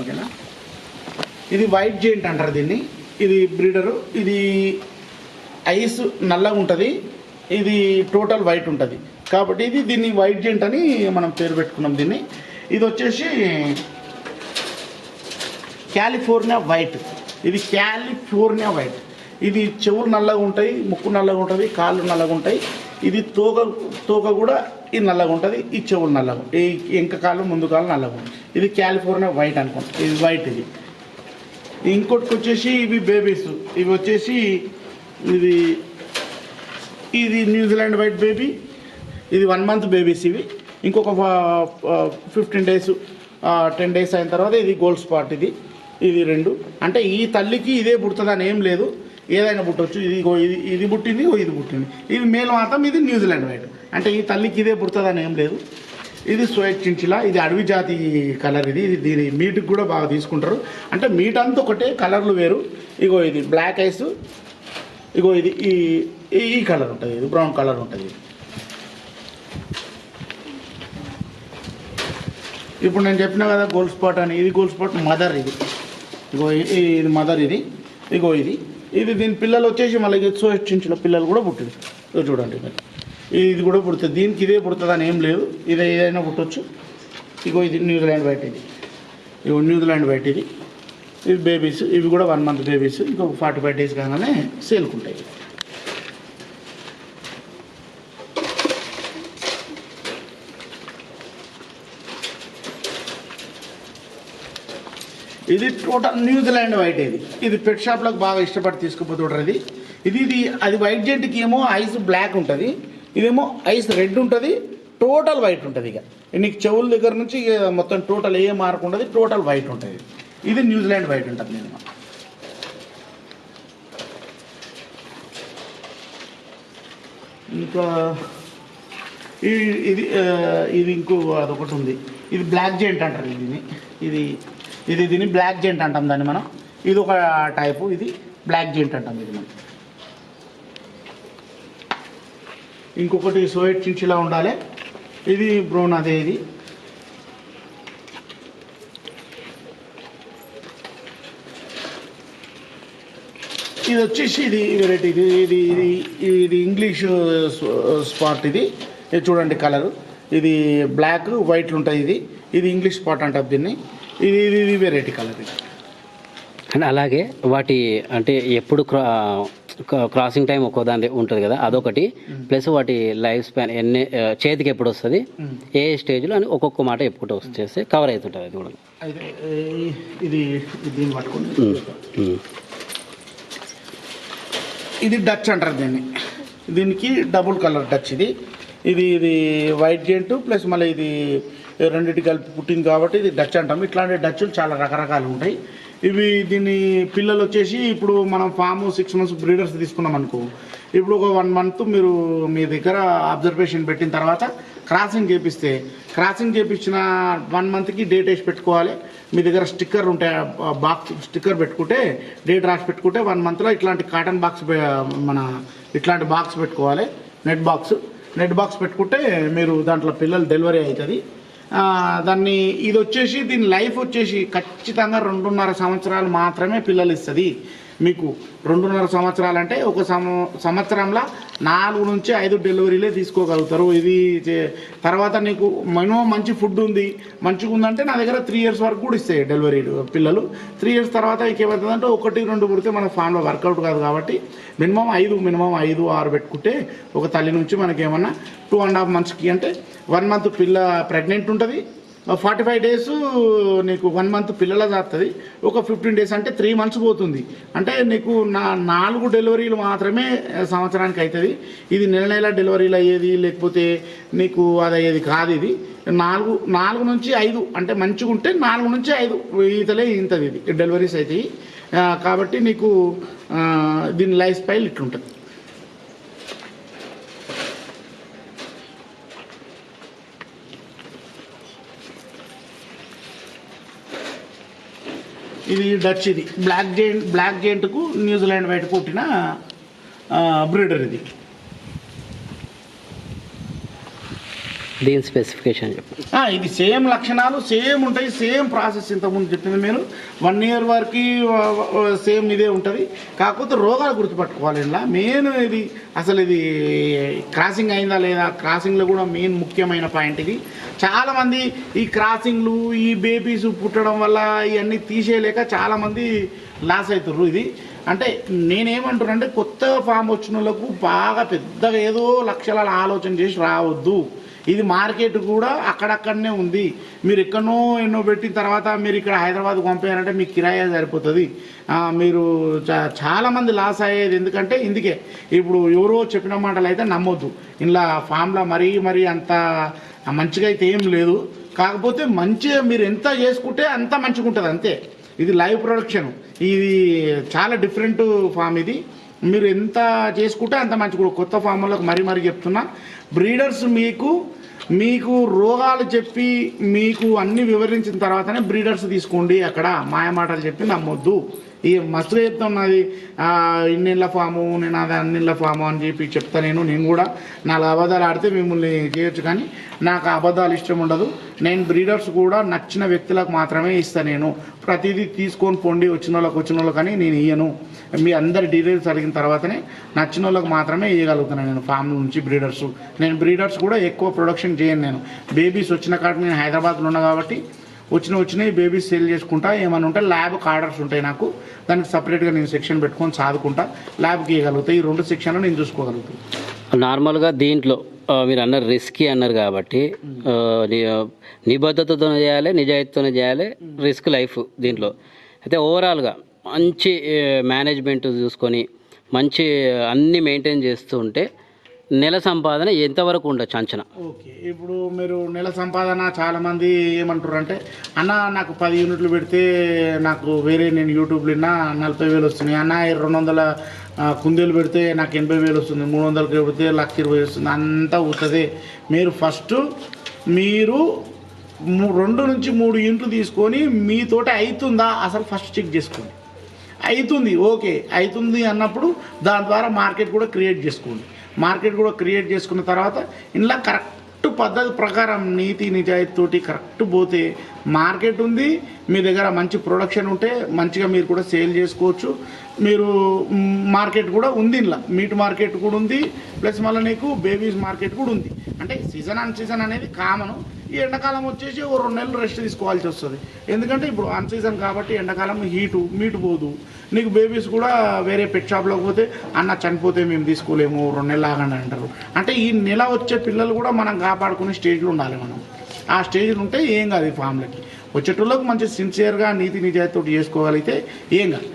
ఓకేనా? ఇది white giant అంటారు దీన్ని. ఇది బ్రీడరు. ఇది ఐస్ నల్లగా ఉంటుంది. ఇది టోటల్ వైట్ ఉంటుంది. కాబట్టి ఇది దీన్ని వైట్ జెంట్ అని మనం పేరు పెట్టుకున్నాం దీన్ని. ఇది వచ్చేసి క్యాలిఫోర్నియా వైట్. ఇది క్యాలిఫోర్నియా వైట్. ఇది చెవులు నల్లగా ఉంటాయి ముక్కు నల్లగా ఉంటుంది కాళ్ళు నల్లగా ఉంటాయి. ఇది తోక తోక కూడా ఇది నల్లగా ఉంటుంది ఈ చెవులు నల్లగా ఈ ఇంక కాలు ముందు కాలు నల్లగా ఇది కాలిఫోర్నియా వైట్ అనుకోండి ఇది వైట్ ఇది. ఇంకోటికి వచ్చేసి ఇవి బేబీస్. ఇవి వచ్చేసి ఇది ఇది న్యూజిలాండ్ వైట్ బేబీ. ఇది వన్ మంత్ బేబీస్ ఇవి. ఇంకొక ఫిఫ్టీన్ డేస్ టెన్ డేస్ అయిన తర్వాత ఇది గోల్డ్ స్పాట్ ఇది. ఇది రెండు. అంటే ఈ తల్లికి ఇదే పుడుతుందని ఏం లేదు. ఏదైనా పుట్టవచ్చు ఇది ఇది ఇది పుట్టింది ఇది పుట్టింది. ఇది మేల్ మాత్రం ఇది న్యూజిలాండ్ వైట్. అంటే ఈ తల్లికి ఇదే పుడుతుందని ఏం లేదు. ఇది స్వైట్ చించిలా ఇది అడవి జాతి కలర్ ఇది. ఇది దీని మీట్కి కూడా బాగా తీసుకుంటారు. అంటే మీట్ అంతా ఒకటే కలర్లు వేరు. ఇగో ఇది బ్లాక్ ఐస్ ఇగో ఇది ఈ ఈ- ఈ కలర్ ఉంటుంది. ఇది బ్రౌన్ కలర్ ఉంటుంది. ఇది ఇప్పుడు నేను చెప్పిన కదా గోల్డ్ స్పాట్ అని. ఇది గోల్డ్ స్పాట్ మదర్ ఇది. ఇగో ఇది మదర్ ఇది. ఇగో ఇది. ఇది దీని పిల్లలు వచ్చేసి మళ్ళీ స్వైట్ చించిన పిల్లలు కూడా పుట్టింది. చూడండి మరి. ఇది కూడా పుడుతుంది. దీనికి ఇదే పుడుతుంది అని ఏం లేదు. ఇది ఏదైనా పుట్టవచ్చు ఇగో ఇది న్యూజిలాండ్ వైట్ ఇది. ఇగో న్యూజిలాండ్ వైట్ ఇది. ఇవి బేబీస్ ఇవి కూడా వన్ మంత్ బేబీస్ ఇంకొక ఫార్టీ ఫైవ్ డేస్ కాగానే సేల్కుంటాయి ఇది టోటల్ న్యూజిలాండ్ వైట్ ఇది. ఇది పెట్ షాప్లకు బాగా ఇష్టపడి తీసుకుపోతుంటారు ఇది. ఇది ఇది అది వైట్ జెంట్కి ఏమో ఐస్ బ్లాక్ ఉంటుంది. ఇదేమో ఐస్ రెడ్ ఉంటుంది టోటల్ వైట్ ఉంటుంది ఇక. నీకు చెవుల దగ్గర నుంచి ఇక మొత్తం టోటల్ ఏ మార్క్ ఉండదు టోటల్ వైట్ ఉంటుంది. ఇది న్యూజిలాండ్ వైట్ ఉంటుంది నేను. ఇంకా ఇది ఇది ఇది ఇంకో అదొకటి ఉంది. ఇది బ్లాక్ జెంట్ అంటారు దీన్ని. ఇది ఇది దీన్ని బ్లాక్ జెంట్ అంటాం దాన్ని మనం. ఇది ఒక టైపు ఇది బ్లాక్ జెంట్ అంటాం ఇది మనం. ఇంకొకటి సోయట్ చించిలా ఉండాలి. ఇది బ్రౌన్ అదే ఇది. ఇది వచ్చేసి ఇది వెరైటీ ఇది ఇది ఇది ఇది ఇంగ్లీష్ స్పాట్ uh, ఇది. ఇది చూడండి కలరు ఇది బ్లాక్ వైట్లు ఉంటుంది ఇది. ఇది ఇంగ్లీష్ స్పాట్ అంటారు దీన్ని. ఇది ఇది ఇది వెరైటీ కలర్ ఇది. అలాగే వాటి అంటే ఎప్పుడు క్రా- క్రాసింగ్ టైం ఒక్కో దాని ఉంటుంది కదా అదొకటి. ప్లస్ వాటి లైఫ్ స్పాన్ ఎన్ని చేతికి ఎప్పుడు వస్తుంది? ఏ స్టేజ్లో అని ఒక్కొక్క మాట ఎప్పుడు వచ్చేస్తే కవర్ అవుతుంటుంది అది కూడా. ఇది దీన్ని పట్టుకోండి. ఇది డచ్ అంటారు దీన్ని. దీనికి డబుల్ కలర్ డచ్ ఇది. ఇది ఇది వైట్ జెంట్ ప్లస్ మళ్ళీ ఇది రెండింటి కలిపి పుట్టింది కాబట్టి ఇది డచ్ అంటాం. ఇట్లాంటి డచ్లు చాలా రకరకాలు ఉంటాయి. ఇవి దీని పిల్లలు వచ్చేసి ఇప్పుడు మనం ఫామ్ సిక్స్ మంత్స్ బ్రీడర్స్ తీసుకున్నాం అనుకో. ఇప్పుడు ఒక వన్ మంత్ మీరు మీ దగ్గర అబ్జర్వేషన్ పెట్టిన తర్వాత క్రాసింగ్ చేపిస్తే క్రాసింగ్ చేపించిన వన్ మంత్కి డేట్ వేసి పెట్టుకోవాలి. మీ దగ్గర స్టిక్కర్ ఉంటే బాక్స్ స్టిక్కర్ పెట్టుకుంటే డేట్ రాసి పెట్టుకుంటే వన్ మంత్లో ఇట్లాంటి కాటన్ బాక్స్ మన ఇట్లాంటి బాక్స్ పెట్టుకోవాలి. నెట్ బాక్స్ నెట్ బాక్స్ పెట్టుకుంటే మీరు దాంట్లో పిల్లలు డెలివరీ అవుతుంది. దాన్ని ఇది వచ్చేసి దీని లైఫ్ వచ్చేసి ఖచ్చితంగా రెండున్నర సంవత్సరాలు మాత్రమే పిల్లలు ఇస్తుంది. మీకు రెండున్నర సంవత్సరాలు అంటే ఒక సంవత్సరంలో నాలుగు నుంచి ఐదు డెలివరీలే తీసుకోగలుగుతారు. ఇది చే- తర్వాత నీకు మినిమం మంచి ఫుడ్ ఉంది మంచిగా ఉందంటే నా దగ్గర త్రీ ఇయర్స్ వరకు కూడా ఇస్తాయి డెలివరీ పిల్లలు. త్రీ ఇయర్స్ తర్వాత ఇంకేమవుతుందంటే ఒకటి రెండు పుడితే మన ఫామ్లో వర్కౌట్ కాదు కాబట్టి మినిమం ఐదు మినిమం ఐదు ఆరు పెట్టుకుంటే ఒక తల్లి నుంచి మనకేమన్నా టూ అండ్ హాఫ్ మంత్స్కి అంటే వన్ మంత్ పిల్ల ప్రెగ్నెంట్ ఉంటుంది. ఫార్టీ ఫైవ్ డేస్ నీకు వన్ మంత్ పిల్లల దాస్తుంది ఒక ఫిఫ్టీన్ డేస్ అంటే త్రీ మంత్స్ పోతుంది. అంటే నీకు నా నాలుగు డెలివరీలు మాత్రమే సంవత్సరానికి అవుతుంది ఇది నెల నెల డెలివరీలు అయ్యేది లేకపోతే నీకు అది అయ్యేది కాదు ఇది. నాలుగు నాలుగు నుంచి ఐదు అంటే మంచిగా ఉంటే నాలుగు నుంచి ఐదు ఈతలే ఇంతది ఇది డెలివరీస్ అవుతాయి కాబట్టి నీకు దీని లైఫ్ స్టైల్ ఇట్లుంటుంది. ఇది డచ్ ఇది. బ్లాక్ జెయింట్ బ్లాక్ జెయింట్కు న్యూజిలాండ్ వైట్ పుట్టిన బ్రీడర్ ఇది. దీని స్పెసిఫికేషన్ ఇది సేమ్ లక్షణాలు సేమ్ ఉంటాయి సేమ్ ప్రాసెస్ ఇంతకుముందు చెప్పింది మీరు వన్ ఇయర్ వరకు సేమ్ ఇదే ఉంటుంది. కాకపోతే రోగాలు గుర్తుపట్టుకోవాలి ఇలా మెయిన్ ఇది అసలు ఇది క్రాసింగ్ అయిందా లేదా? క్రాసింగ్లో కూడా మెయిన్ ముఖ్యమైన పాయింట్ ఇది. చాలామంది ఈ క్రాసింగ్లు ఈ బేబీస్ పుట్టడం వల్ల ఇవన్నీ తీసేయలేక చాలామంది లాస్ అవుతుర్రు ఇది. అంటే నేనేమంటున్నానంటే కొత్త ఫామ్ వచ్చిన వాళ్ళకు బాగా పెద్దగా ఏదో లక్షల ఆలోచన చేసి రావద్దు. ఇది మార్కెట్ కూడా అక్కడక్కడనే ఉంది. మీరు ఎక్కడనో ఎన్నో పెట్టిన తర్వాత మీరు ఇక్కడ హైదరాబాద్ పంపారంటే మీకు కిరాయే సరిపోతుంది. మీరు చాలామంది లాస్ అయ్యేది ఎందుకంటే ఇందుకే. ఇప్పుడు ఎవరో చెప్పిన మాటలు అయితే నమ్మొద్దు. ఇలా ఫామ్లో మరీ మరీ అంత మంచిగా అయితే ఏం లేదు. కాకపోతే మంచిగా మీరు ఎంత చేసుకుంటే అంత మంచిగా ఉంటుంది అంతే. ఇది లైవ్ ప్రొడక్షన్. ఇది చాలా డిఫరెంట్ ఫామ్ ఇది. మీరు ఎంత చేసుకుంటే అంత మంచిగా కొత్త ఫార్ములకు మరీ మరీ చెప్తున్నా. బ్రీడర్స్ మీకు మీకు రోగాలు చెప్పి మీకు అన్ని వివరించిన తర్వాతనే బ్రీడర్స్ తీసుకోండి అక్కడ. మాయమాటలు చెప్పి నమ్మొద్దు. ఈ మస్తుగా చెప్తున్నది నాది ఇన్నిళ్ళ ఫాము నేను అది అన్నిళ్ళ ఫాము అని చెప్పి చెప్తా నేను నేను కూడా నాలుగు అబద్ధాలు ఆడితే మిమ్మల్ని చేయొచ్చు కానీ నాకు అబద్ధాలు ఇష్టం ఉండదు. నేను బ్రీడర్స్ కూడా నచ్చిన వ్యక్తులకు మాత్రమే ఇస్తాను నేను. ప్రతిదీ తీసుకొని పొండి వచ్చిన వాళ్ళకి వచ్చిన వాళ్ళకి కానీ నేను ఇయ్యను. మీ అందరి డీటెయిల్స్ అడిగిన తర్వాతనే నచ్చిన వాళ్ళకి మాత్రమే ఇవ్వగలుగుతున్నాను నేను ఫామ్ నుంచి బ్రీడర్స్ నేను బ్రీడర్స్ కూడా ఎక్కువ ప్రొడక్షన్ చేయను నేను. బేబీస్ వచ్చిన కాబట్టి నేను హైదరాబాద్లో ఉన్నా కాబట్టి వచ్చిన వచ్చినాయి బేబీస్ సేల్ చేసుకుంటా ఏమైనా ఉంటే ల్యాబ్కి ఆర్డర్స్ ఉంటాయి నాకు. దానికి సపరేట్గా నేను సెక్షన్ పెట్టుకొని సాదుకుంటా. ల్యాబ్కి ఇవ్వగలుగుతా. ఈ రెండు సెక్షన్లు నేను చూసుకోగలుగుతాను నార్మల్గా దీంట్లో మీరు అన్నారు రిస్కీ అన్నారు కాబట్టి నిబద్ధతతో నిబద్ధతతోనే చేయాలి నిజాయితీతోనే చేయాలి రిస్క్ లైఫ్ దీంట్లో. అయితే ఓవరాల్గా మంచి మేనేజ్మెంట్ చూసుకొని మంచి అన్ని మెయింటైన్ చేస్తూ ఉంటే నెల సంపాదన ఎంతవరకు ఉండొచ్చు అంచనా ఓకే ఇప్పుడు మీరు నెల సంపాదన చాలామంది ఏమంటారు అంటే అన్న నాకు పది యూనిట్లు పెడితే నాకు వేరే నేను యూట్యూబ్లో విన్నా నలభై వేలు వస్తున్నాయి అన్న ఈ రెండు వందల కుందేలు పెడితే నాకు ఎనభై వేలు వస్తుంది. మూడు వందలకి పెడితే లక్ష ఇరవై వస్తుంది. అంతా అవుతుంది మీరు ఫస్ట్ మీరు రెండు నుంచి మూడు యూనిట్లు తీసుకొని మీతోటి అవుతుందా అసలు ఫస్ట్ చెక్ చేసుకోండి. అవుతుంది ఓకే. అవుతుంది అన్నప్పుడు దాని ద్వారా మార్కెట్ కూడా క్రియేట్ చేసుకోండి. మార్కెట్ కూడా క్రియేట్ చేసుకున్న తర్వాత ఇంట్లో కరెక్ట్ పద్ధతి ప్రకారం నీతి నిజాయితీతోటి కరెక్ట్ పోతే మార్కెట్ ఉంది మీ దగ్గర మంచి ప్రొడక్షన్ ఉంటే మంచిగా మీరు కూడా సేల్ చేసుకోవచ్చు. మీరు మార్కెట్ కూడా ఉంది ఇంట్లో మీట్ మార్కెట్ కూడా ఉంది ప్లస్ మళ్ళీ నీకు బేబీస్ మార్కెట్ కూడా ఉంది. అంటే సీజన్ అండ్ సీజన్ అనేది కామను ఈ ఎండాకాలం వచ్చేసి ఓ రెండు నెలలు రెస్ట్ తీసుకోవాల్సి వస్తుంది. ఎందుకంటే ఇప్పుడు అన్ సీజన్ కాబట్టి ఎండాకాలం హీటు మీటు పోదు. నీకు బేబీస్ కూడా వేరే పెట్ షాప్లోకి పోతే అన్న చనిపోతే మేము తీసుకోలేము రెండు నెలలు ఆగండి అంటారు. అంటే ఈ నెల వచ్చే పిల్లలు కూడా మనం కాపాడుకునే స్టేజ్లో ఉండాలి మనం. ఆ స్టేజ్లో ఉంటే ఏం కాదు ఈ ఫామ్లకి వచ్చేటోళ్ళకి మంచి సిన్సియర్గా నీతి నిజాయితీ చేసుకోగలిగితే ఏం కాదు.